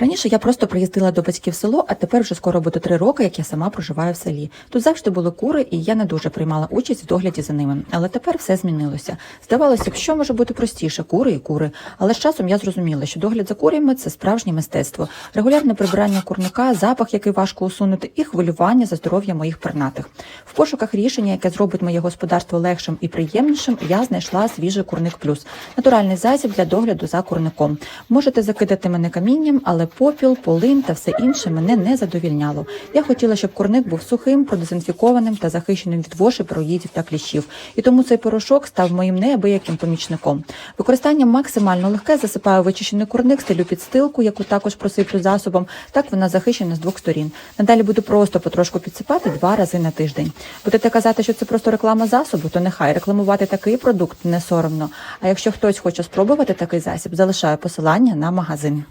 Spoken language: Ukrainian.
Раніше я просто приїздила до батьків в село, а тепер вже скоро буде три роки, як я сама проживаю в селі. Тут завжди були кури, і я не дуже приймала участь в догляді за ними. Але тепер все змінилося. Здавалося б, що може бути простіше кури і кури. Але з часом я зрозуміла, що догляд за курями це справжнє мистецтво, регулярне прибирання курника, запах, який важко усунути, і хвилювання за здоров'я моїх пернатих. В пошуках рішення, яке зробить моє господарство легшим і приємнішим, я знайшла свіжий курник плюс натуральний засіб для догляду за курником. Можете закидати мене камінням, але попіл, полин та все інше мене не задовільняло. Я хотіла, щоб курник був сухим, продезінфікованим та захищеним від воші, проїдів та кліщів. І тому цей порошок став моїм неабияким помічником. Використання максимально легке засипаю вичищений курник, стелю підстилку, яку також просиплю засобом. Так вона захищена з двох сторін. Надалі буду просто потрошку підсипати два рази на тиждень. Будете казати, що це просто реклама засобу, то нехай рекламувати такий продукт не соромно. А якщо хтось хоче спробувати такий засіб, залишаю посилання на магазин.